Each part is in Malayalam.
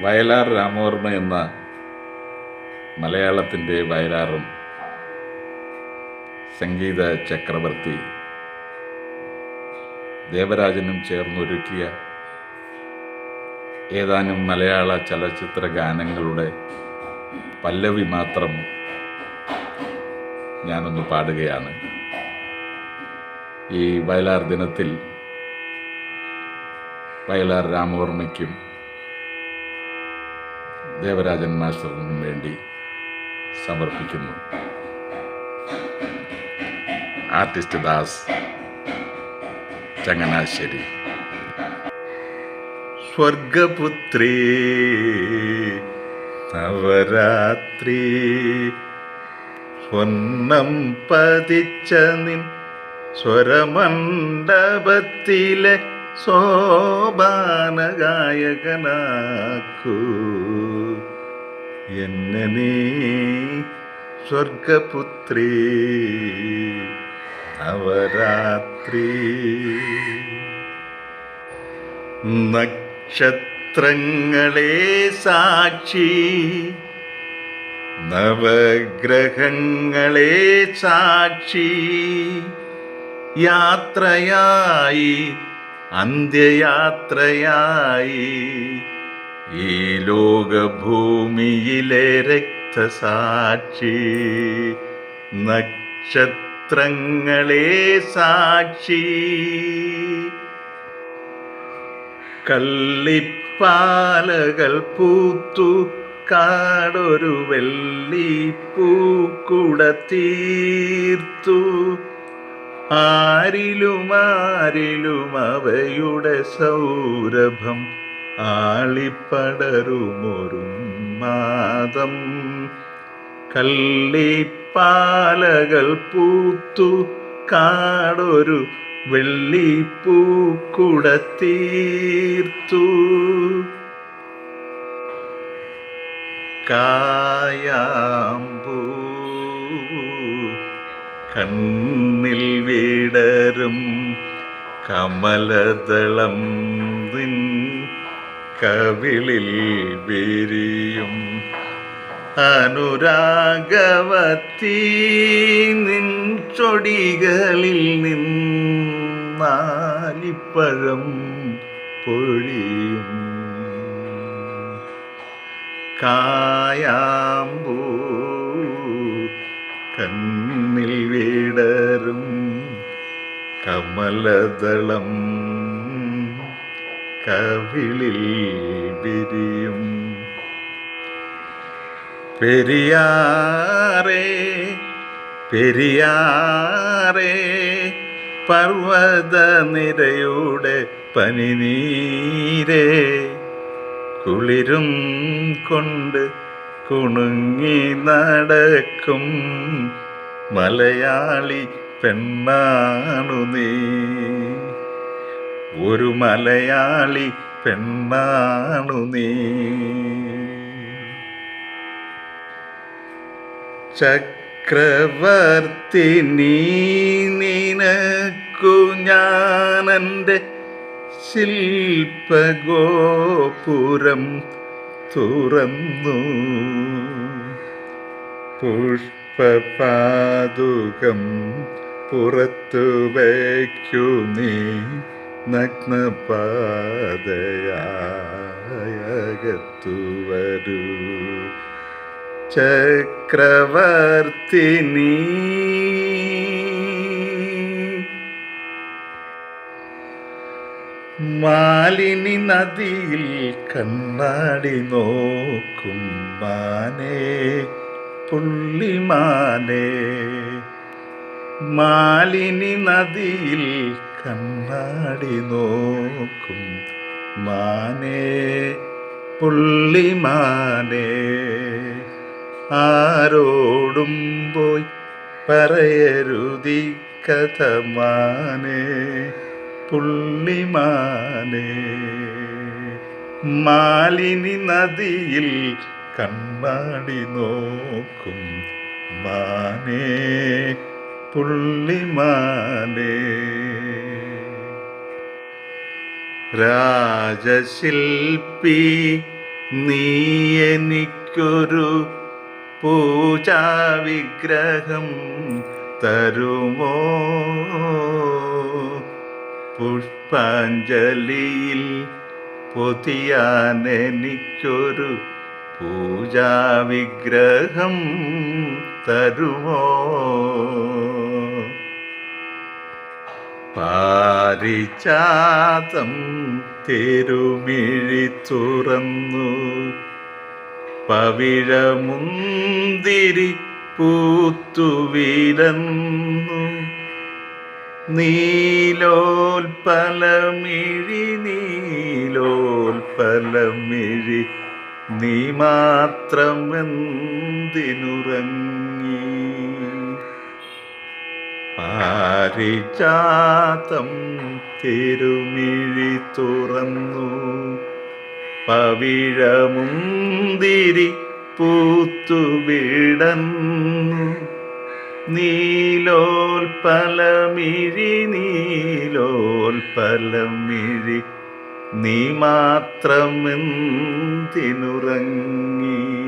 വയലാർ രാമവർമ്മ എന്ന മലയാളത്തിന്റെ വയലാറും സംഗീത ചക്രവർത്തി ദേവരാജനും ചേർന്നൊരുക്കിയ ഏതാനും മലയാള ചലച്ചിത്ര ഗാനങ്ങളുടെ പല്ലവി മാത്രം ഞാനൊന്ന് പാടുകയാണ്. ഈ വയലാർ ദിനത്തിൽ വയലാർ രാമവർമ്മയ്ക്കും ദേവരാജൻ മാസ്റ്ററിനും വേണ്ടി സമർപ്പിക്കുന്നു. ആർട്ടിസ്റ്റ് ദാസ് ചങ്ങനാശ്ശേരി. സ്വർഗപുത്രി നവരാത്രി സ്വർണം പതിച്ച നിൻ സ്വരമണ്ഡപത്തിലെ സോപാനഗായകനാക്കൂ എന്നെ നീ സ്വർഗപുത്രി നവരാത്രി. നക്ഷത്രങ്ങളെ സാക്ഷി നവഗ്രഹങ്ങളെ സാക്ഷി. യാത്രയായി അന്ത്യയാത്രയായി ഈ ലോകഭൂമിയിലെ രക്തസാക്ഷി. നക്ഷത്രങ്ങളെ സാക്ഷി. കള്ളിപ്പാലകൾ പൂത്തു കാടൊരു വെള്ളി പൂക്കുട തീർത്തു. ആരിലും ആരിലും അവയുടെ സൗരഭം ആളിപ്പടരുമൊരും മാതം. കള്ളിപ്പാലകൾ പൂത്തു കാടൊരു വെള്ളിപ്പൂക്കുട തീർത്തു കായാമ്പൂ കണ്ണിൽ വിടരും കമലതളം നിൻ കവിളിൽ വിരിയും. അനുരാഗവത്തി നിൻ ചൊടികളിൽ നിന്നാലിപ്പഴം പൊഴിയും. കായാമ്പൂ കമലദളം കവിളിൽ വിരിയും. പെരിയാറേ പെരിയാറേ പർവതനിരയുടെ പനിനീരേ കുളിരും കൊണ്ട് കുണുങ്ങി നടക്കും മലയാളി പെണ്ണാണു നീ. ഒരു മലയാളി പെണ്ണാണു നീ. ചക്രവർത്തി നീ നിനക്കു ഞാനെന്റെ ശില്പഗോപുരം തുറന്നു. പുഷ്പപാതുകം പുറത്തു വയ്ക്കു നീ നഗ്നപാതയായകത്തു വരൂ. ചക്രവർത്തി നീ. മാലിനി നദിയിൽ കണ്ണാടി നോക്കും മാനേ പുള്ളിമാനേ. മാലിനി നദിയിൽ കണ്ണാടി നോക്കും. മാനേ പുള്ളിമാനേ ആരോടും പോയി പറയരുതി കഥ മാനേ പുള്ളിമാനേ. മാലിനി നദിയിൽ കണ്ണാടി നോക്കും. മാനേ പുള്ളിമാനേ. രാജശില്പി നീ എനിക്കൊരു പൂജാവിഗ്രഹം തരുമോ? പുഷ്പാഞ്ജലിയിൽ പൊതിയാൻ എനിക്കൊരു പൂജാവിഗ്രഹം തരുമോ? പാരിജാതം തെരുമിഴി തുറന്നു. പവിഴമുന്തിരി പൂത്തുവിരന്നു നീലോൽപലമിഴി നീലോൽപലമിഴി നീ മാത്രം എന്തിനുറങ്ങി? പാരിജാതം തിരുമിഴി തുറന്നു പവിഴമുന്തിരി പൂത്തു വിടന്നു. നീലോൽപലമിഴി നീലോൽപലമിഴി നീ മാത്രമെന്തിനുറങ്ങി?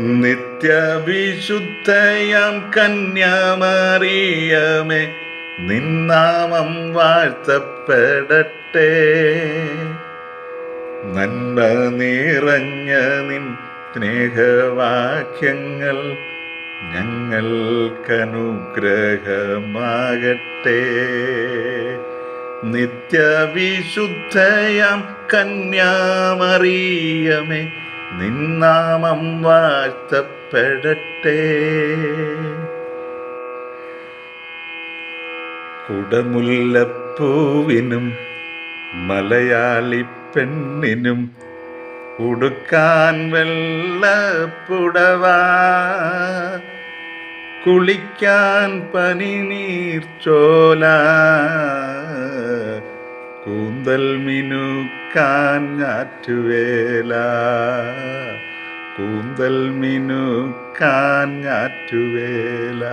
നിത്യവിശുദ്ധയാം കന്യാമറിയമേ നിന്നാമം വാഴ്ത്തപ്പെടട്ടെ. നന്മ നിറഞ്ഞ നിൻ സ്നേഹവാക്യങ്ങൾ ഞങ്ങൾക്കനുഗ്രഹമാകട്ടെ. നിത്യവിശുദ്ധയാം കന്യാമറിയമേ നിന്നാമം വാഴ്ത്തപ്പെടട്ടെ. കുടമുല്ലപ്പൂവിനും മലയാളി പെണ്ണിനും ഉടുക്കാൻ വെള്ളപ്പുടവ കുളിക്കാൻ പനിനീർ ചോല കൂന്തൽ മിനുക്കാൻ ഞാറ്റുവേല കൂന്തൽ മിനുക്കാൻ ഞാറ്റുവേല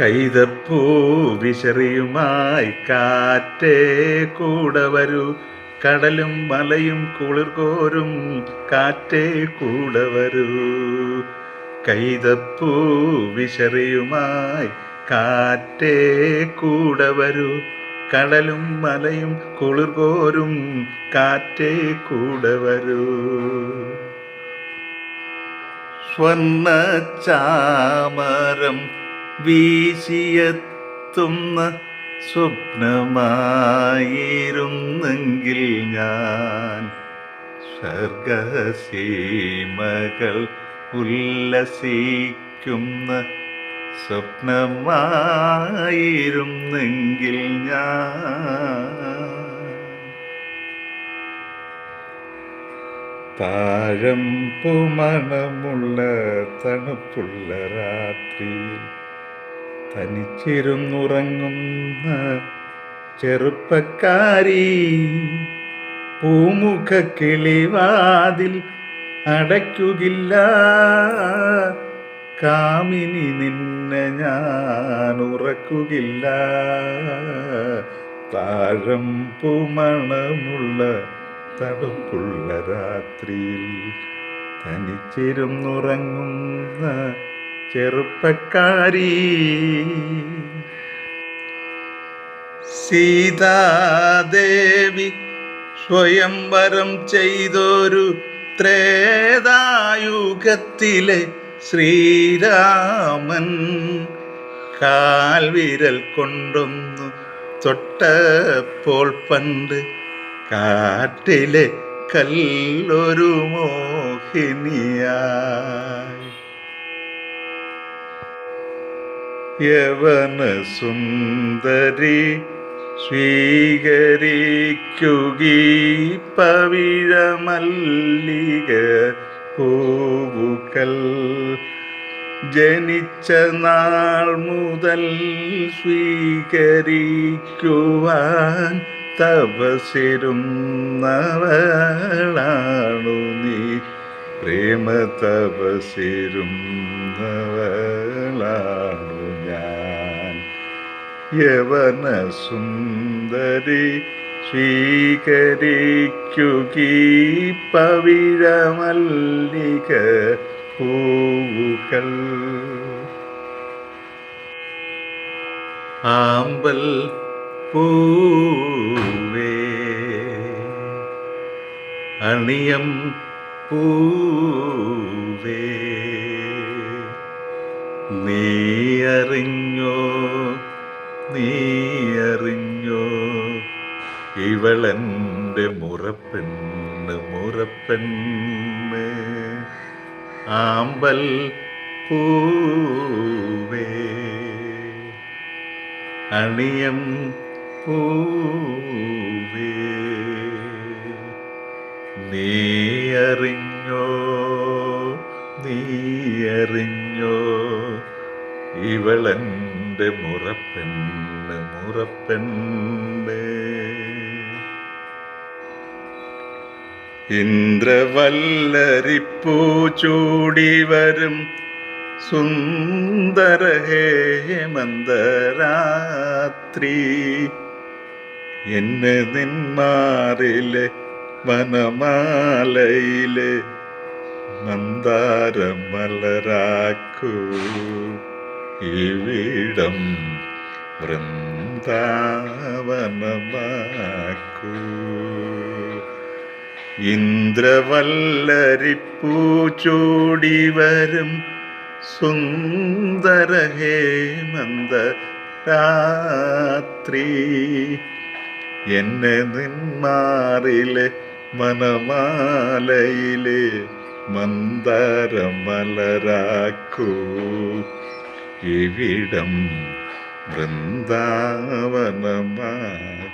കൈതപ്പൂ വിശറിയുമായി കാറ്റേ കൂടെ വരൂ. കടലും മലയും കുളിർകോരും കാറ്റേ കൂടെ വരൂ. കൈതപ്പൂ വിശറിയുമായി കാറ്റേ കൂടെ വരൂ. കടലും മലയും കുളിർകോരും കാറ്റേ കൂടെ വരൂ. സ്വർണ ചാമരം വീശിയെത്തുന്ന സ്വപ്നമായിരുന്നെങ്കിൽ ഞാൻ സ്വർഗസീമകൾ ഉല്ലസിക്കുന്ന സ്വപ്നമായിരുന്നെങ്കിൽ ഞാൻ താഴം പുമണമുള്ള തണുപ്പുള്ള രാത്രിയിൽ തനിച്ചിരുന്നുറങ്ങുന്ന ചെറുപ്പക്കാരി പൂമുഖ കിളിവാതിൽ അടയ്ക്കുകില്ല കാമിനി നിന്നെ ഞാൻ ഉറക്കുകില്ല. താഴം പുമണമുള്ള തണുപ്പുള്ള രാത്രിയിൽ തനിച്ചിരുന്നുറങ്ങുന്ന ചെറുപ്പക്കാരി. സീതാദേവി സ്വയംവരം ചെയ്തൊരു ത്രേതായുഗത്തിലെ ശ്രീരാമൻ കാൽവിരൽ കൊണ്ടൊന്നു തൊട്ടപ്പോൾ പണ്ട് കാട്ടിലെ കല്ലൊരു മോഹിനിയായി. യവന സുന്ദരി സ്വീകരിക്കുകീ പവിഴ മല്ലിക പൂവുകൾ ജനിച്ച നാൾ മുതൽ സ്വീകരിക്കുവാൻ തപസിരുന്നവളാണു നീ. പ്രേമ തപസിരുന്നവളാണു ഞാൻ. യവന സുന്ദരി സ്വീകരിക്കുകീ പവിഴമല്ലിക പൂവുകൾ. ആമ്പൽ പൂവേ അണിയം പൂവേ നീ അറിഞ്ഞോ ഇവളെന്റെ മുറപ്പെണ്ണ് മുറപ്പെണ്ണ്. ആമ്പൽ പൂവേ. അണിയം പൂവേ. നീ അറിഞ്ഞോ നീ അറിഞ്ഞോ ഇവളെന്റെ മുറപ്പെണ്ണ് മുറപ്പെണ്ണ്. ഇന്ദ്രവല്ലരിപ്പൂ ചൂടി വരും സുന്ദര ഹേമന്തരാത്രി. എന്നെ നിന്മാറിലെ വനമാലയിലെ മന്ദാരമലരാക്കൂ. ഇവിടം വൃന്ദാവനമാക്കൂ. ഇന്ദ്രവല്ലരിപ്പൂ ചൂടി വരും സുന്ദര ഹേമന്ത രാത്രി എന്നെ നിന്മാറിലെ മനമാലയിലെ മന്ദരമലരാക്കൂ. ഇവിടം വൃന്ദാവനമാക്കൂ